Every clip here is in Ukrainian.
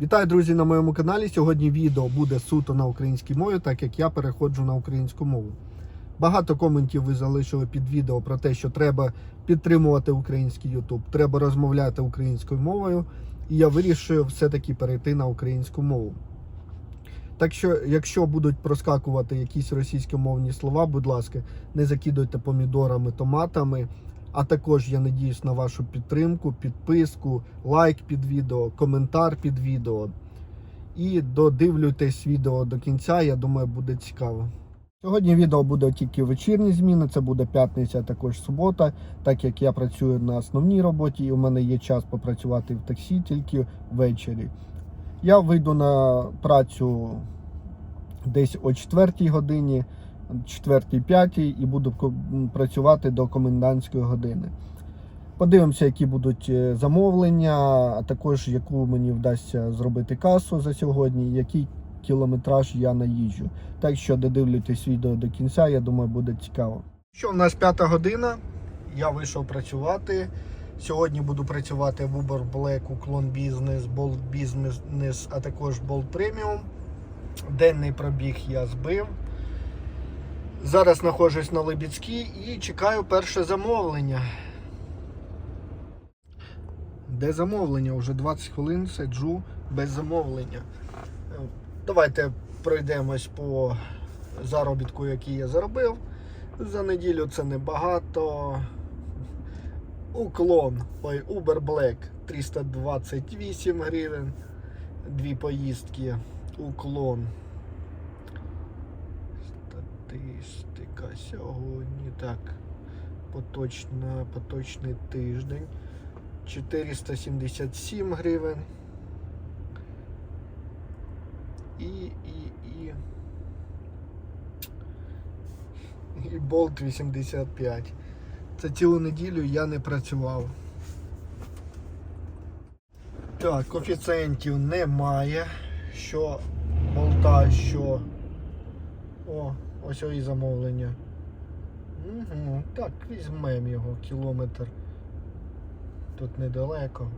Вітаю, друзі, на моєму каналі. Сьогодні відео буде суто на українській мові, так як я переходжу на українську мову. Багато коментів ви залишили під відео про те, що треба підтримувати український YouTube, треба розмовляти українською мовою. І я вирішив все-таки перейти на українську мову. Так що, якщо будуть проскакувати якісь російськомовні слова, будь ласка, не закидуйте помідорами, томатами. А також я надіюсь на вашу підтримку, підписку, лайк під відео, коментар під відео. І додивлюйтесь відео до кінця, я думаю, буде цікаво. Сьогодні відео буде тільки вечірні зміни, це буде п'ятниця, також субота, так як я працюю на основній роботі і у мене є час попрацювати в таксі тільки ввечері. Я вийду на працю десь о 4 годині, 4-5 і буду працювати до комендантської години. Подивимося, які будуть е, замовлення, а також яку мені вдасться зробити касу за сьогодні, який кілометраж я наїжджу. Так що додивлюйтесь відео до кінця, я думаю, буде цікаво. Що в нас п'ята година? Я вийшов працювати. Сьогодні буду працювати в Uber Black, Уклон Business, Bolt Business, а також Bolt Premium. Денний пробіг я збив. Зараз знаходжусь на Лебідській і чекаю перше замовлення. Де замовлення? Уже 20 хвилин сиджу без замовлення. Давайте пройдемось по заробітку, який я заробив. За неділю це небагато. Уклон, ой, Uber Black 328 гривень. Дві поїздки. Уклон. Статистика сьогодні. Так. Поточна, поточний тиждень. 477 гривень. І, і, і. І болт 85. Це цілу неділю я не працював. Так, коефіцієнтів немає. Що болта, що. О, ось і замовлення. Угу, так, візьмемо його кілометр. Тут недалеко.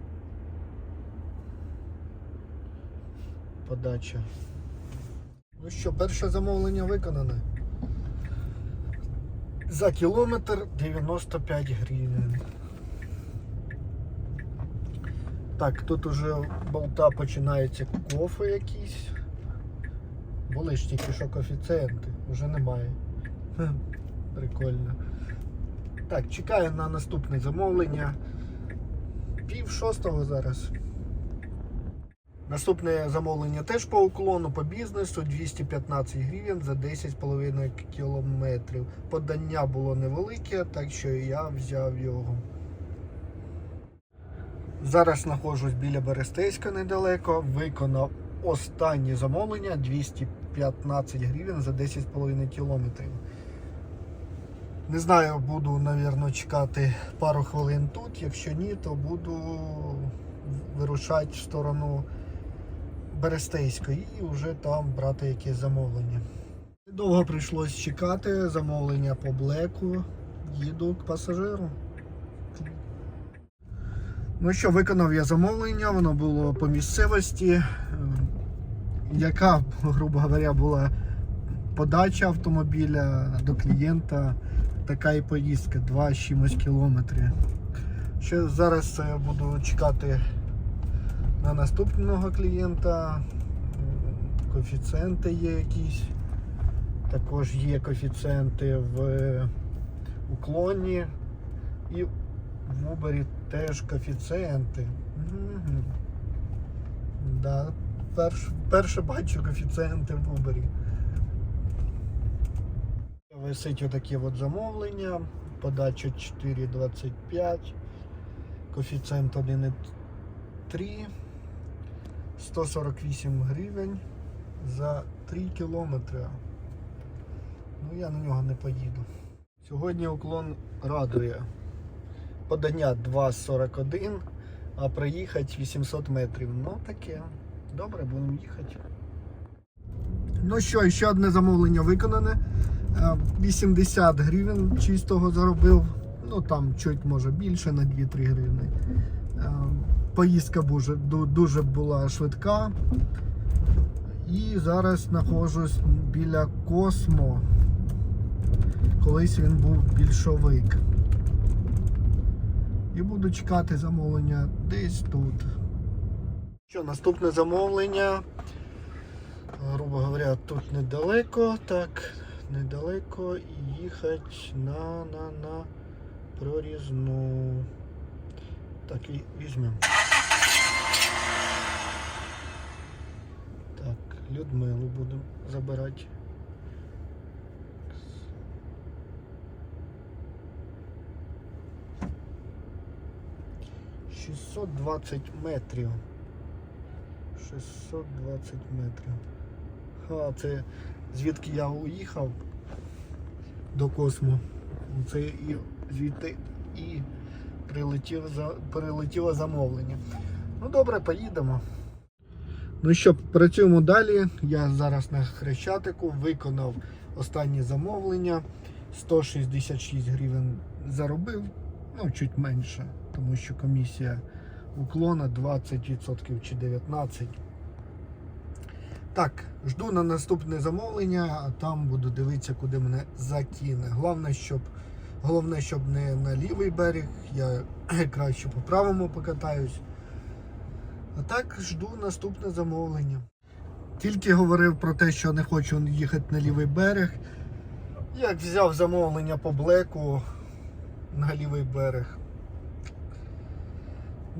Подача. Ну що, перше замовлення виконане. За кілометр 95 гривень. Так, тут уже болта починається кофе якийсь. Були ж тільки що коефіцієнти, вже немає. Прикольно. Так, чекаю на наступне замовлення. Пів шостого зараз. Наступне замовлення теж по уклону по бізнесу 215 гривень за 10,5 кілометрів. Подання було невелике, так що я взяв його. Зараз знаходжусь біля Берестейська недалеко. Виконав останнє замовлення 215 гривень за 10,5 кілометрів. Не знаю, буду, напевно, чекати пару хвилин тут. Якщо ні, то буду вирушати в сторону Берестейської і вже там брати якесь замовлення. Довго прийшлось чекати замовлення по блеку. Їду к пасажиру. Ну що, виконав я замовлення, воно було по місцевості, яка, грубо говоря, була подача автомобіля до клієнта. Така і поїздка 2 з чимось кілометри. Ще зараз е, буду чекати на наступного клієнта. Коефіцієнти є якісь. Також є коефіцієнти в е, уклоні і в Uber теж коефіцієнти. Мгм. Да, перш, перше бачу коефіцієнти в Uber. Висить отакі от замовлення. Подача 4,25. Коефіцієнт 1,3. 148 гривень за 3 кілометри. Ну я на нього не поїду. Сьогодні уклон радує. Подання 2,41, а проїхати 800 метрів. Ну таке. Добре, будемо їхати. Ну що, ще одне замовлення виконане. Е, 80 гривень чистого заробив. Ну там чуть може більше на 2-3 гривні. Е, поїздка дуже була швидка. І зараз знаходжусь біля Космо. Колись він був більшовик. І буду чекати замовлення десь тут. Що, наступне замовлення. Грубо говоря, тут недалеко, так, недалеко і їхати на, на, на прорізну. Так, візьмемо. Так, Людмилу будемо забирати. Шістсот двадцять метрів. 620 метрів. А, це звідки я уїхав до косму. Це і звідти і прилетів за, прилетіло замовлення. Ну добре, поїдемо. Ну що, працюємо далі. Я зараз на Хрещатику виконав останнє замовлення. 166 гривень заробив, ну чуть менше, тому що комісія уклона 20% чи 19%. Так, жду на наступне замовлення, а там буду дивитися, куди мене затіне. Головне, щоб, головне, щоб не на лівий берег, я краще по правому покатаюсь. А так жду наступне замовлення. Тільки говорив про те, що не хочу їхати на лівий берег. Як взяв замовлення по блеку на лівий берег.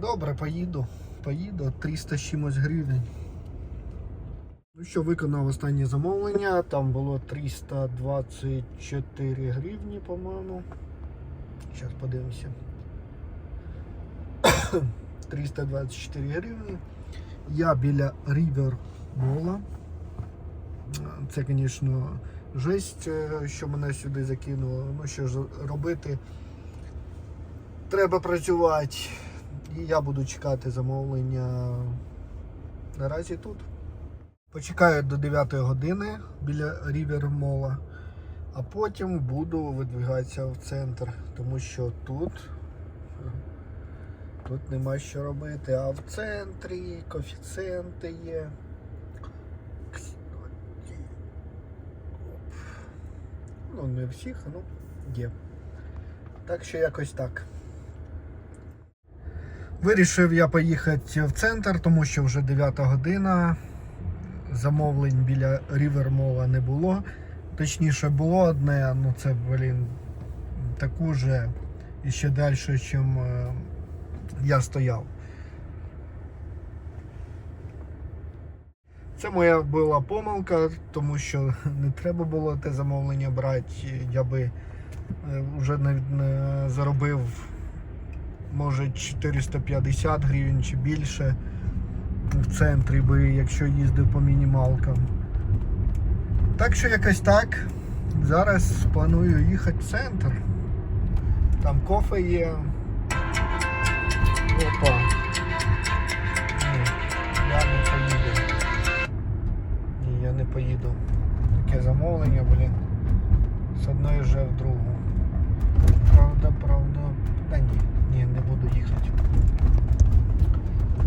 Добре, поїду. Поїду 300 чимось гривень. Ну що, виконав останнє замовлення. Там було 324 гривні, по-моєму. Зараз подивимося. 324 гривні. Я біля River Мола. Це, звісно, жесть, е, що мене сюди закинуло. Ну що ж робити? Треба працювати. І я буду чекати замовлення наразі тут. Почекаю до 9 години біля Рівер Мола, а потім буду видвигатися в центр, тому що тут, тут нема що робити. А в центрі коефіцієнти є. Ну, не всіх, ну є. Так що якось так. Вирішив я поїхати в центр, тому що вже 9 година. Замовлень біля Рівермола не було. Точніше, було одне, ну це, блін, таку же і ще далі, ніж я стояв. Це моя була помилка, тому що не треба було те замовлення брати. Я би е, вже не заробив може 450 гривень чи більше в центрі би, якщо їздив по мінімалкам. Так що якось так. Зараз планую їхати в центр. Там кофе є. Опа. Я не поїду. Ні, я не поїду. Таке замовлення, блін. З одної вже в другу. Правда, правда. Та ні, ні, не буду їхати.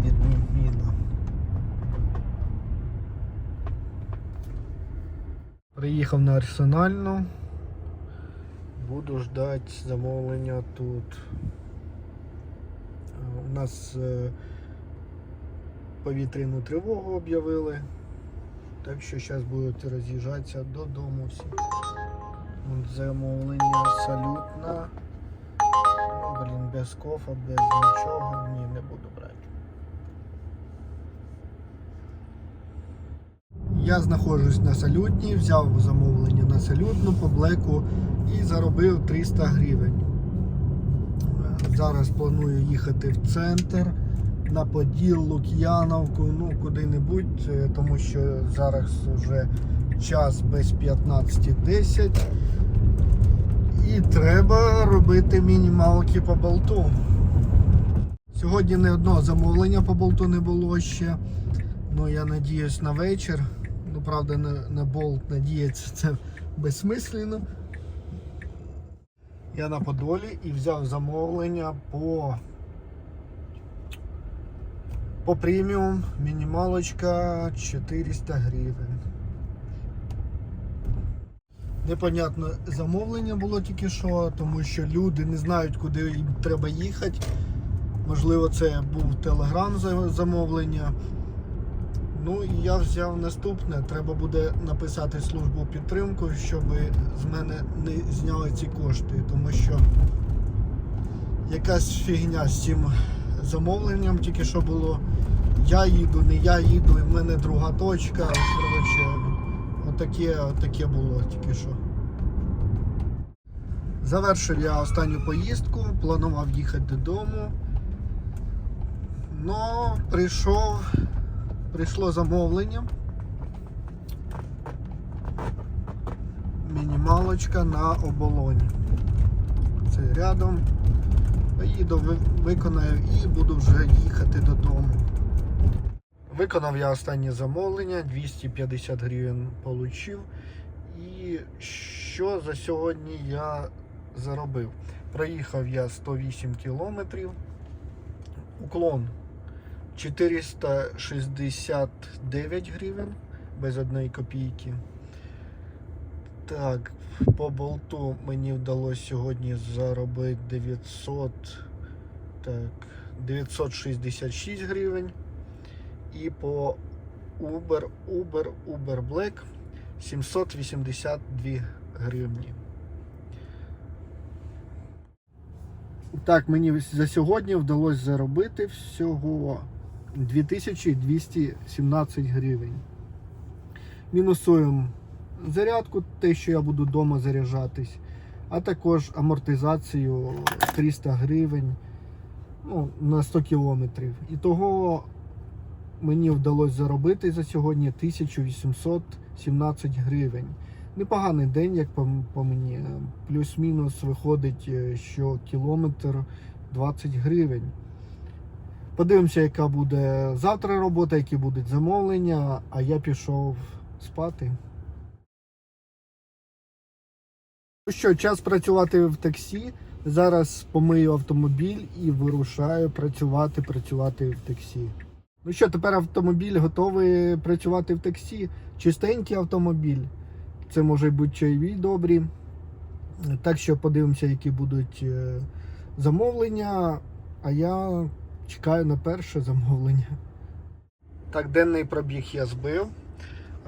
Відмінно. Приїхав на арсенальну. Буду ждати замовлення тут. Е, У нас е, повітряну тривогу об'явили. Так що зараз будуть роз'їжджатися додому всі. Замовлення. Ну, блін, без кофа, без нічого. Ні, не буду брати. Я знаходжусь на салютній, взяв замовлення на салютну по блеку і заробив 300 гривень. Е, Зараз планую їхати в центр на Поділ, Лук'яновку, ну куди-небудь, е, тому що зараз вже час без 15.10 і треба робити мінімалки по болту. Сьогодні не одного замовлення по болту не було ще. Ну я надіюсь на вечір. Правда, на, на болт надіятися це безсмислено. Я на Подолі і взяв замовлення по По преміум мінімалочка 400 гривень. Непонятне замовлення було тільки що, тому що люди не знають, куди їм треба їхати. Можливо, це був телеграм за- замовлення. Ну і я взяв наступне. Треба буде написати службу підтримку, щоб з мене не зняли ці кошти, тому що якась фігня з цим замовленням тільки що було. Я їду, не я їду, і в мене друга точка. Коротше, отаке, отаке було тільки що. Завершив я останню поїздку, планував їхати додому. Но прийшов, прийшло замовлення. Мінімалочка на оболоні. Це рядом. Поїду, виконаю і буду вже їхати додому. Виконав я останнє замовлення, 250 гривень получив. І що за сьогодні я заробив? Проїхав я 108 кілометрів. Уклон 469 гривень без одної копійки. Так, по болту мені вдалося сьогодні заробити 900, так, 966 гривень. І по Uber, Uber, Uber Black 782 гривні. Так, мені за сьогодні вдалося заробити всього 2217 гривень. Мінусуємо зарядку, те, що я буду вдома заряджатись, а також амортизацію 300 гривень ну, на 100 кілометрів. І того мені вдалося заробити за сьогодні 1817 гривень. Непоганий день, як по, по мені. Плюс-мінус виходить, е, що кілометр 20 гривень. Подивимося, яка буде завтра робота, які будуть замовлення, а я пішов спати. Ну що, час працювати в таксі. Зараз помию автомобіль і вирушаю працювати, працювати в таксі. Ну що, тепер автомобіль готовий працювати в таксі. Чистенький автомобіль. Це може бути чайові добрі. Так що подивимося, які будуть е, замовлення. А я чекаю на перше замовлення. Так, денний пробіг я збив.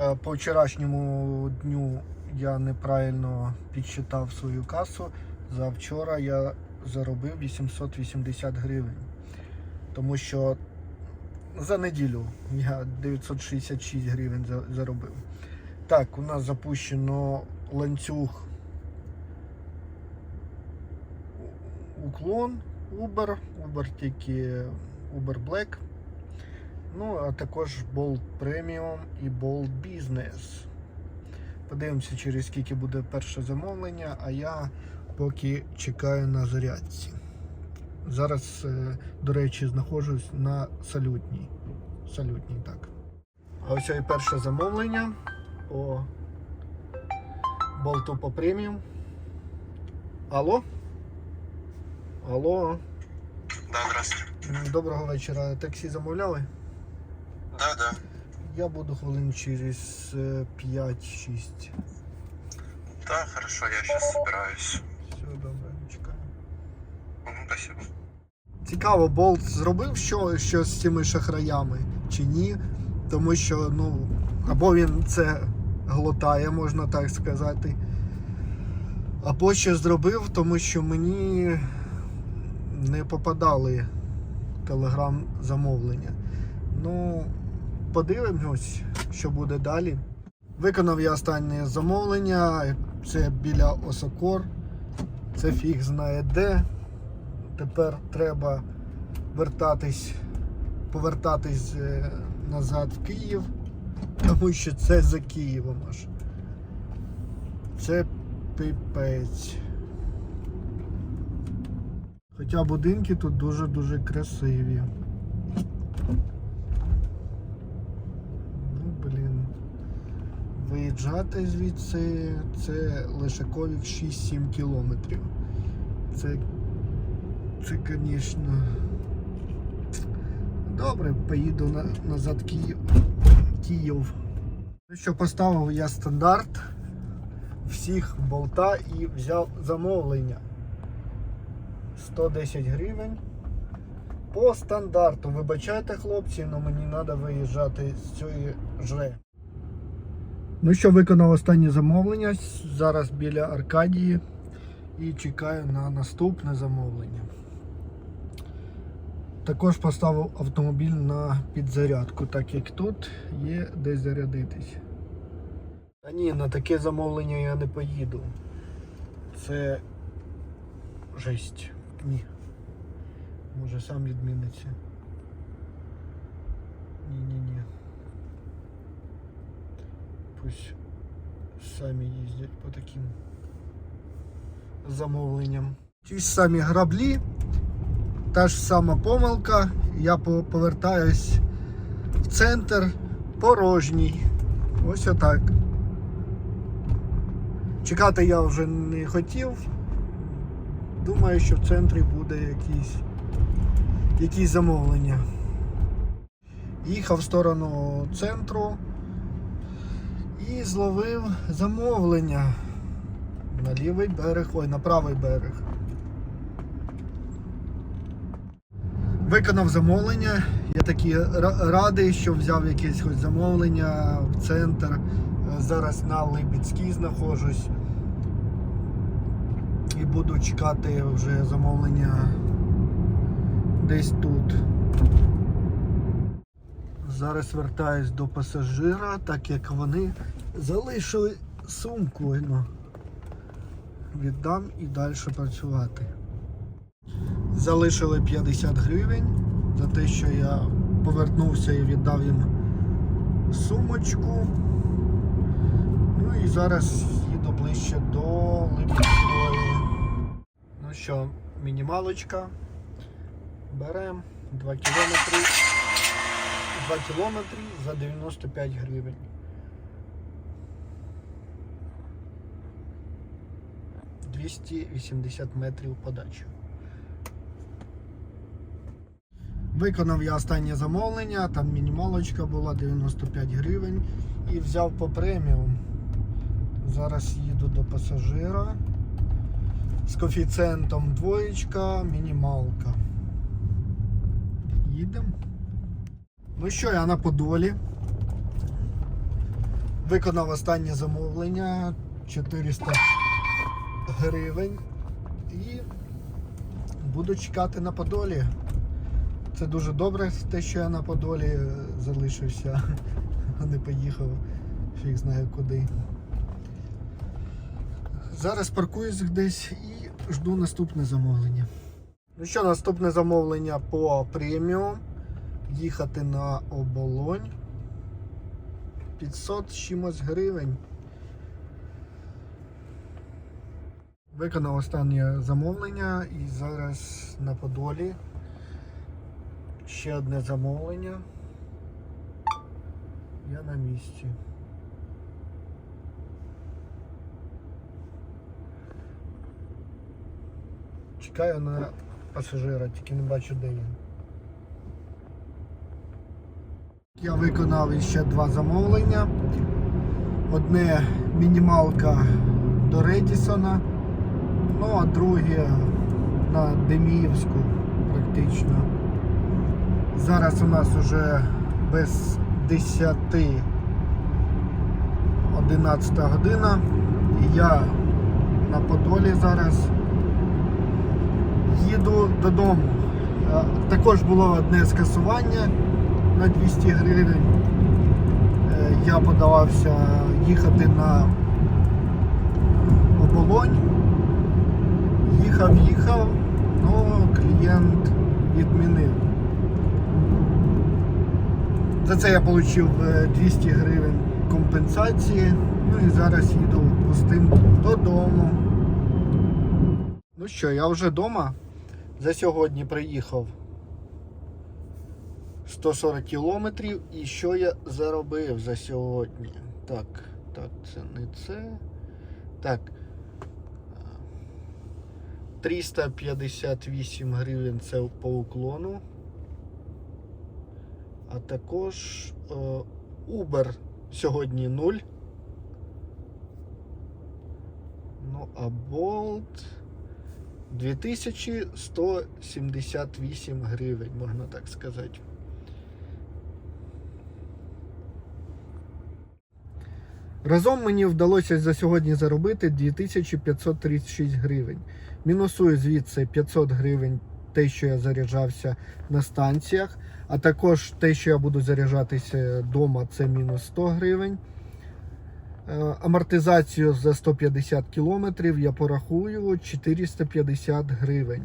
Е, По вчорашньому дню я неправильно підсчитав свою касу. За вчора я заробив 880 гривень. Тому що за неділю я 966 гривень заробив. Так, у нас запущено ланцюг уклон, Uber, Uber тільки Uber Black. Ну, а також Bolt Premium і Bolt Business. Подивимося, через скільки буде перше замовлення, а я поки чекаю на зарядці. Зараз, е, до речі, знаходжусь на салютній. Салютній, так. Ось і перше замовлення по болту по преміум. Алло? Алло, Да, здравствуйте. Доброго вечора. Таксі замовляли? Да, да. Я буду хвилин через е, 5-6. Да, хорошо, я сейчас собираюсь. Все добре, чекаю. Мгм, спасибо. Цікаво, Болт зробив що, що з цими шахраями чи ні. Тому що, ну, або він це глотає, можна так сказати. Або що зробив, тому що мені не попадали телеграм замовлення. Ну, подивимось, що буде далі. Виконав я останнє замовлення. Це біля Осокор. Це фіг знає де. Тепер треба вертатись, повертатись е, назад в Київ, тому що це за Києвом аж. Це пипець. Хоча будинки тут дуже-дуже красиві. Ну, блін. Виїжджати звідси це лише Лишаковік 6-7 кілометрів. Це це, звісно, Добре, поїду на, назад Київ. Київ. Ну що, поставив я стандарт всіх болта і взяв замовлення. 110 гривень. По стандарту. Вибачайте, хлопці, але мені треба виїжджати з цієї жре. Ну що, виконав останнє замовлення. Зараз біля Аркадії і чекаю на наступне замовлення. Також поставив автомобіль на підзарядку, так як тут є де зарядитись. Та ні, на таке замовлення я не поїду. Це жесть. Ні. Може сам відміниться. Ні-ні-ні. Пусть самі їздять по таким замовленням. Ті ж самі граблі, та ж сама помилка. Я повертаюсь в центр порожній. Ось отак. Чекати я вже не хотів. Думаю, що в центрі буде якісь, якісь замовлення. Їхав в сторону центру і зловив замовлення на лівий берег, ой, на правий берег. Виконав замовлення. Я такий радий, що взяв якесь хоч замовлення в центр. Зараз на Либідській знаходжусь. І буду чекати вже замовлення десь тут. Зараз вертаюсь до пасажира, так як вони залишили сумку. Ну, віддам і далі працювати. Залишили 50 гривень за те, що я повернувся і віддав їм сумочку. Ну і зараз їду ближче до Липецької. Що, мінімалочка. Беремо 2 кілометри. 2 кілометри за 95 гривень. Двісті вісімдесят метрів подачі. Виконав я останнє замовлення, там мінімалочка була 95 гривень і взяв по преміум. Зараз їду до пасажира з коефіцієнтом двоєчка, мінімалка. Їдемо. Ну що, я на Подолі. Виконав останнє замовлення 400 гривень і буду чекати на Подолі. Це дуже добре, те, що я на Подолі залишився, а не поїхав фіг знає куди. Зараз паркуюсь десь і жду наступне замовлення. Ну що, наступне замовлення по преміум. Їхати на оболонь. 500 чимось гривень. Виконав останнє замовлення і зараз на Подолі. Ще одне замовлення. Я на місці. Чекаю на пасажира, тільки не бачу де він. Я виконав ще два замовлення. Одне мінімалка до Редісона, ну а друге на Деміївську практично. Зараз у нас уже без 10 11 година. І я на Подолі зараз їду додому. Е, Також було одне скасування на 200 гривень. Е, Я подавався їхати на оболонь. Їхав, їхав, але клієнт відмінив. За це я отримав 200 гривень компенсації. Ну і зараз їду пустим додому. Ну що, я вже вдома. За сьогодні приїхав 140 кілометрів. І що я заробив за сьогодні? Так, так, це не це. Так. 358 гривень це по уклону. А також е, Uber сьогодні 0. Ну, а Bolt 2178 гривень, можна так сказати. Разом мені вдалося за сьогодні заробити 2536 гривень. Мінусую звідси 500 гривень те, що я заряджався на станціях, а також те, що я буду заряджатися вдома, це мінус 100 гривень. Е, Амортизацію за 150 кілометрів я порахую 450 гривень.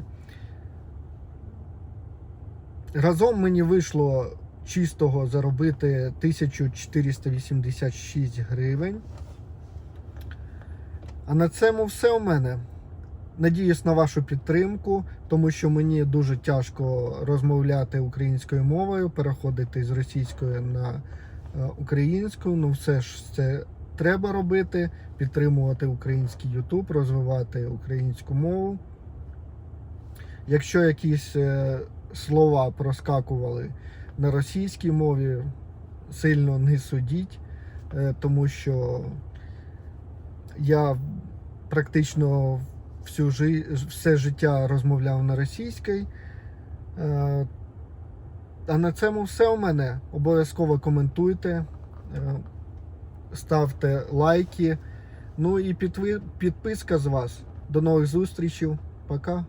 Разом мені вийшло чистого заробити 1486 гривень. А на цьому все у мене. Надіюсь на вашу підтримку, тому що мені дуже тяжко розмовляти українською мовою, переходити з російської на е, українську. Ну, все ж це треба робити, підтримувати український YouTube, розвивати українську мову. Якщо якісь е, слова проскакували на російській мові, сильно не судіть, е, тому що я практично всю жи... все життя розмовляв на російській. Е, А на цьому все у мене. Обов'язково коментуйте, ставте лайки. Ну і підписка з вас. До нових зустрічей. Пока.